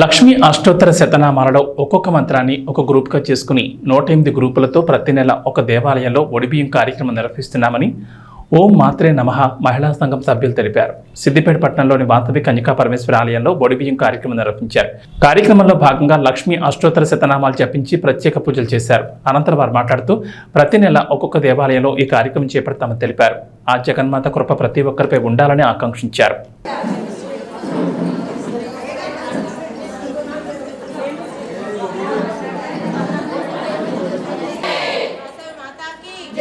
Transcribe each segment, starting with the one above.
లక్ష్మీ అష్టోత్తర శతనామాలలో ఒక్కొక్క మంత్రాన్ని ఒక గ్రూప్గా చేసుకుని నూట ఎనిమిది గ్రూపులతో ప్రతి నెల ఒక దేవాలయంలో ఒడిబియ్యం కార్యక్రమం నిర్వహిస్తున్నామని ఓం మాత్రే నమః మహిళా సంఘం సభ్యులు తెలిపారు. సిద్దిపేట పట్టణంలోని వాతవి కన్యకా పరమేశ్వర ఆలయంలో ఒడిబియ్యం కార్యక్రమం నిర్వహించారు. కార్యక్రమంలో భాగంగా లక్ష్మీ అష్టోత్తర శతనామాలు జపించి ప్రత్యేక పూజలు చేశారు. అనంతరం వారు మాట్లాడుతూ ప్రతి నెల ఒక్కొక్క దేవాలయంలో ఈ కార్యక్రమం చేపడతామని తెలిపారు. ఆ జగన్మాత కృప ప్రతి ఒక్కరిపై ఉండాలని ఆకాంక్షించారు.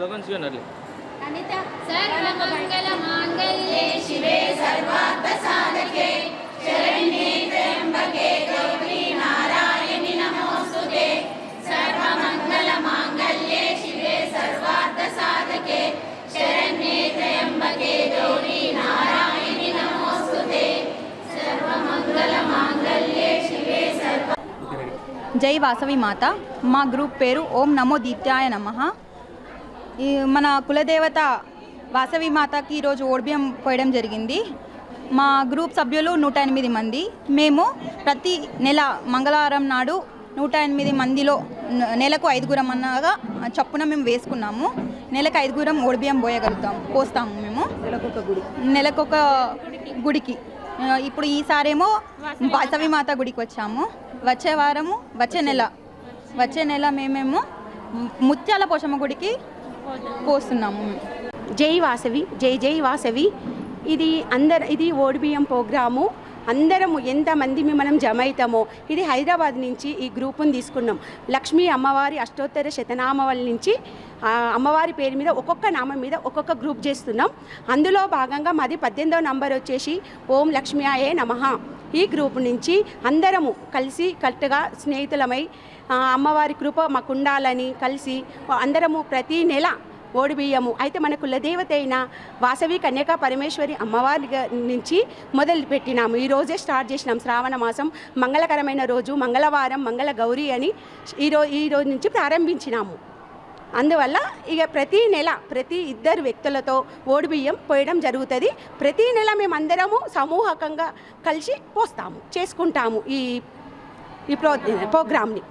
స్లోగన్స్ వినండి అనిత సర్వమంగళ మాంగళ్యే శివే సర్వార్థ సాధకే శరణ్యే త్రయంబకే గౌరీ నారాయణి నమోస్తుతే సర్వమంగళ మాంగళ్యే శివే సర్వార్థ సాధకే శరణ్యే త్రయంబకే గౌరీ నారాయణి నమోస్తుతే సర్వమంగళ మాంగళ్యే శివే సర్వ జై వాసవి మాత. మా గ్రూప్ పేరు ఓం నమో దీత్యాయ నమ. మన కులదేవత వాసవి మాతకి ఈరోజు ఓడిబియం పోయడం జరిగింది. మా గ్రూప్ సభ్యులు నూట ఎనిమిది మంది. మేము ప్రతి నెల మంగళవారం నాడు నూట ఎనిమిది మందిలో నెలకు ఐదుగురం అన్నగా చప్పున మేము వేసుకున్నాము. నెలకు ఐదుగురం ఓడిబియం పోయగలుగుతాం పోస్తాము మేము. నెలకొక గుడి. నెలకొక గుడికి. ఇప్పుడు ఈసారేమో వాసవి మాత గుడికి వచ్చాము. వచ్చే వారము వచ్చే నెల వచ్చే నెల మేమేమో ముత్యాల పోషమ్మ గుడికి పోస్తున్నాము. జై వాసవి జై జై వాసవి. ఇది అందరు ఇది ఓడిబిఎం ప్రోగ్రాము. అందరము ఎంతమంది మనం జమ అవుతామో ఇది హైదరాబాద్ నుంచి ఈ గ్రూపుని తీసుకున్నాం. లక్ష్మీ అమ్మవారి అష్టోత్తర శతనామావళి నుంచి అమ్మవారి పేరు మీద ఒక్కొక్క నామం మీద ఒక్కొక్క గ్రూప్ చేస్తున్నాం. అందులో భాగంగా మాది పద్దెనిమిదవ నంబర్ వచ్చేసి ఓం లక్ష్మీ ఆయే నమః. ఈ గ్రూప్ నుంచి అందరము కలిసి కట్టుగా స్నేహితులమై అమ్మవారి కృప మాకు ఉండాలని కలిసి అందరము ప్రతి నెల ఓడిబియ్యము అయితే మన కులదేవత అయిన వాసవి కన్యకా పరమేశ్వరి అమ్మవారి నుంచి మొదలు పెట్టినాము. ఈరోజే స్టార్ట్ చేసినాం. శ్రావణ మాసం మంగళకరమైన రోజు మంగళవారం మంగళ గౌరి అని ఈ రో ఈ రోజు నుంచి ప్రారంభించినాము. అందువల్ల ఇక ప్రతి నెల ప్రతి ఇద్దరు వ్యక్తులతో ఓడి బియ్యం పోయడం జరుగుతుంది. ప్రతి నెల మేమందరము సమూహకంగా కలిసి పోస్తాము చేసుకుంటాము ఈ ఈ ప్రో ప్రోగ్రామ్ని.